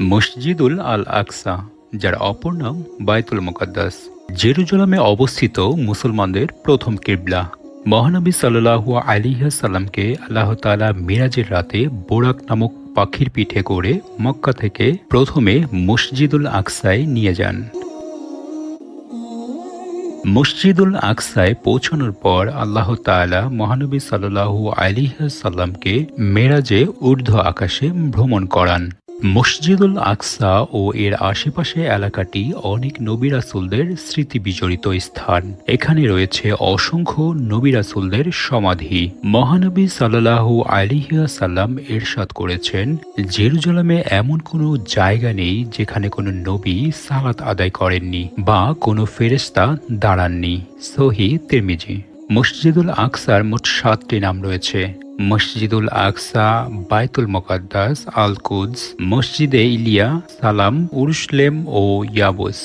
মসজিদুল আল আকসা যার অপর নাম বায়তুল মুকাদ্দাস। জেরুজালামে অবস্থিত মুসলমানদের প্রথম কিবলা। মহানবী সাল্লাহু আলিহা সাল্লামকে আল্লাহ তালা মিরাজের রাতে বোরাক নামক পাখির পিঠে করে মক্কা থেকে প্রথমে মসজিদুল আকসায় নিয়ে যান। মসজিদুল আকসায় পৌঁছানোর পর আল্লাহ তাআলা মহানবী সাল্লাহু আলিহা সাল্লামকে মেরাজে ঊর্ধ্ব আকাশে ভ্রমণ করান। মসজিদুল আকসা ও এর আশেপাশে এলাকাটি অনেক নবী রাসূলদের স্মৃতি বিজড়িত স্থান। এখানে রয়েছে অসংখ্য নবী রাসূলদের সমাধি। মহানবী সাল্লাল্লাহু আলিহা সাল্লাম এরশাদ করেছেন, জেরুজালামে এমন কোনো জায়গা নেই যেখানে কোনো নবী সালাত আদায় করেননি বা কোনো ফেরেস্তা দাঁড়াননি। সহি তেরমিজি। মসজিদুল আকসার মোট সাতটি নাম রয়েছে। মসজিদুল আকসা বাইতুল মোকাদ্দাস আল কুদস মসজিদে ইলিয়া সালাম উরুসলেম ও ইয়াবুস।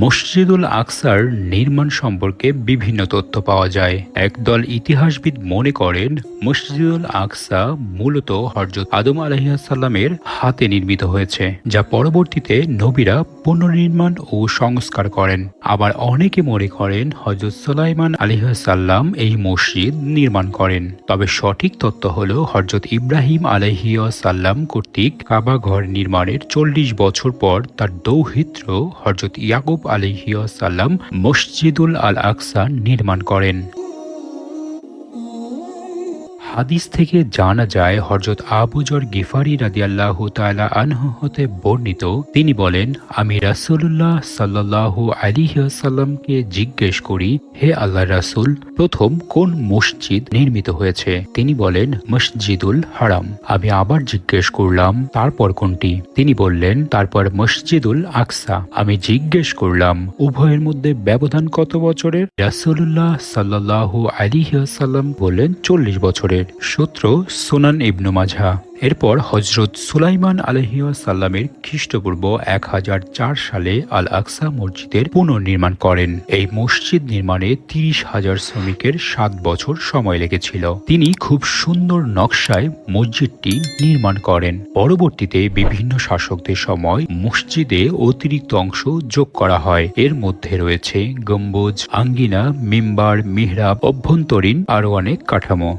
মসজিদুল আকসার নির্মাণ সম্পর্কে বিভিন্ন তথ্য পাওয়া যায়। একদল ইতিহাসবিদ মনে করেন, মসজিদুল আকসা মূলত হরজত আদম আলহিয়াসাল্লামের হাতে নির্মিত হয়েছে, যা পরবর্তীতে নবীরা পুনর্নির্মাণ ও সংস্কার করেন। আবার অনেকে মনে করেন হজরত সুলাইমান আলিহাসাল্লাম এই মসজিদ নির্মাণ করেন। তবে সঠিক তথ্য হল হরজত ইব্রাহিম আলহিয়াসাল্লাম কর্তৃক কাবা ঘর নির্মাণের চল্লিশ বছর পর তার দৌহিত্র হরজত ইয়াকুব আলহিয়াসাল্লাম মসজিদুল আল আকসা নির্মাণ করেন। হাদিস থেকে জানা যায় হরজত আবুজর গিফারি রাদিয়াল্লাহ তালা আনহু হতে বর্ণিত। তিনি বলেন, আমি রাসুল্লাহ সাল্লাহ আলিহাসাল্লামকে জিজ্ঞেস করি, হে আল্লাহ রাসুল, প্রথম কোন মসজিদ নির্মিত হয়েছে? তিনি বলেন, মসজিদুল হারাম। আমি আবার জিজ্ঞেস করলাম, তারপর কোনটি? তিনি বললেন, তারপর মসজিদুল আকসা। আমি জিজ্ঞেস করলাম, উভয়ের মধ্যে ব্যবধান কত বছরের? রাসুল্লাহ সাল্লাহ আলিহাসাল্লাম বললেন, চল্লিশ বছরের। সূত্র সোনান ইবনু মাঝা এরপর হজরত সুলাইমান আলহিউসাল্লামের খ্রিস্টপূর্ব এক হাজার চার সালে আল আকসা মসজিদের পুনর্নির্মাণ করেন। এই মসজিদ নির্মাণে তিরিশ হাজার শ্রমিকের সাত বছর সময় লেগেছিল। তিনি খুব সুন্দর নকশায় মসজিদটি নির্মাণ করেন। পরবর্তীতে বিভিন্ন শাসকদের সময় মসজিদে অতিরিক্ত অংশ যোগ করা হয়। এর মধ্যে রয়েছে গম্বুজ, আঙ্গিনা, মিম্বার, মিহরাব, অভ্যন্তরীণ আরও অনেক কাঠামো।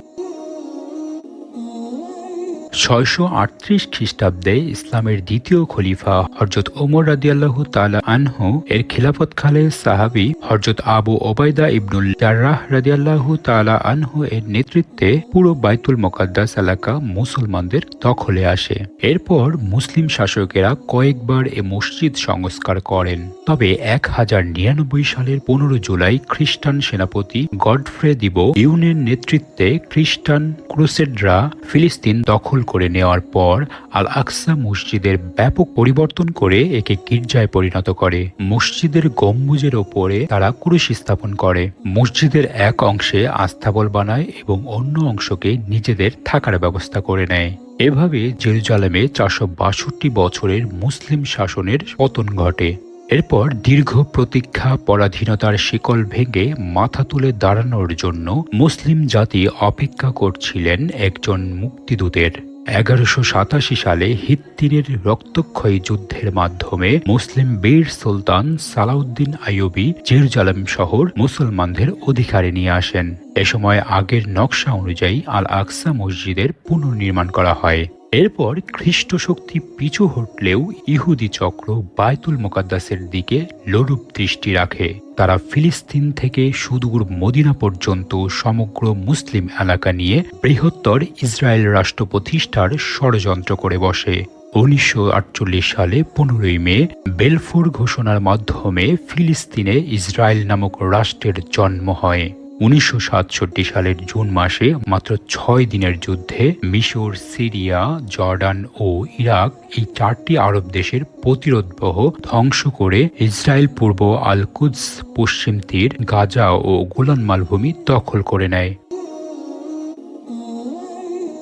ছয়শো আটত্রিশ খ্রিস্টাব্দে ইসলামের দ্বিতীয় খলিফা হরজত ওমর রাদিয়াল্লাহু তালা আনহু এর খিলাফতকালে সাহাবি হরজত আবু ওবায়দা ইবনুল জার্রাহ রাদিয়াল্লাহু তালা আনহু এর নেতৃত্বে পুরো বাইতুল মোকাদ্দাস এলাকা মুসলমানদের দখলে আসে। এরপর মুসলিম শাসকেরা কয়েকবার এ মসজিদ সংস্কার করেন। তবে এক হাজার নিরানব্বই সালের পনেরো জুলাই খ্রিস্টান সেনাপতি গডফ্রে দিব ইউনের নেতৃত্বে খ্রিস্টান ক্রুসেডরা ফিলিস্তিন দখল করে নেওয়ার পর আল আকসা মসজিদের ব্যাপক পরিবর্তন করে একে গির্জায় পরিণত করে। মসজিদের গম্বুজের ওপরে তারা কুরুশ স্থাপন করে। মসজিদের এক অংশে আস্থাবল বানায় এবং অন্য অংশকে নিজেদের থাকার ব্যবস্থা করে নেয়। এভাবে জেরুজালেমে চারশো বাষট্টি বছরের মুসলিম শাসনের পতন ঘটে। এরপর দীর্ঘ প্রতীক্ষা পরাধীনতার শিকল ভেঙে মাথা তুলে দাঁড়ানোর জন্য মুসলিম জাতি অপেক্ষা করছিলেন একজন মুক্তিদূতের। এগারোশো সাতাশি সালে হিত্তিরের রক্তক্ষয়ী যুদ্ধের মাধ্যমে মুসলিম বীর সুলতান সালাউদ্দিন আইয়ুবি জেরুজালেম শহর মুসলমানদের অধিকারে নিয়ে আসেন। এ সময় আগের নকশা অনুযায়ী আল আকসা মসজিদের পুনর্নির্মাণ করা হয়। এরপর খ্রিস্ট শক্তি পিছু হটলেও ইহুদি চক্র বায়তুল মোকাদ্দাসের দিকে লোরূপ দৃষ্টি রাখে। তারা ফিলিস্তিন থেকে সুদূর মদিনা পর্যন্ত সমগ্র মুসলিম এলাকা নিয়ে বৃহত্তর ইসরায়েল রাষ্ট্র প্রতিষ্ঠার ষড়যন্ত্র করে বসে। উনিশশো আটচল্লিশ সালে পনেরোই মে বেলফোর ঘোষণার মাধ্যমে ফিলিস্তিনে ইসরায়েল নামক রাষ্ট্রের জন্ম হয়। উনিশশো সাতষট্টি সালের জুন মাসে মাত্র ছয় দিনের যুদ্ধে মিশর, সিরিয়া, জর্ডান ও ইরাক এই চারটি আরব দেশের প্রতিরোধবহ ধ্বংস করে ইসরায়েল পূর্ব আলকুদস, পশ্চিম তীর, গাজা ও গোলান মালভূমি দখল করে নেয়।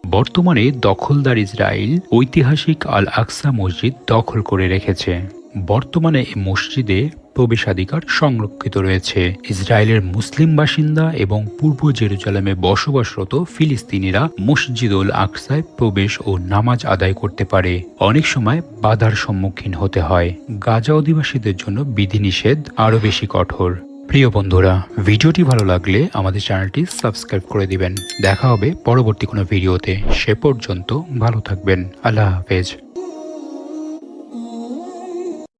বর্তমানে দখলদার ইসরায়েল ঐতিহাসিক আল আকসা মসজিদ দখল করে রেখেছে। বর্তমানে এই মসজিদে প্রবেশাধিকার সংরক্ষিত রয়েছে। ইসরায়েলের মুসলিম বাসিন্দা এবং পূর্ব জেরুজালেমে বসবাসরত ফিলিস্তিনিরা মসজিদুল আকসায় প্রবেশ ও নামাজ আদায় করতে পারে। অনেক সময় বাধার সম্মুখীন হতে হয়। গাজা অধিবাসীদের জন্য বিধিনিষেধ আরও বেশি কঠোর। প্রিয় বন্ধুরা, ভিডিওটি ভালো লাগলে আমাদের চ্যানেলটি সাবস্ক্রাইব করে দিবেন। দেখা হবে পরবর্তী কোনো ভিডিওতে। সে পর্যন্ত ভালো থাকবেন। আল্লাহ হাফেজ।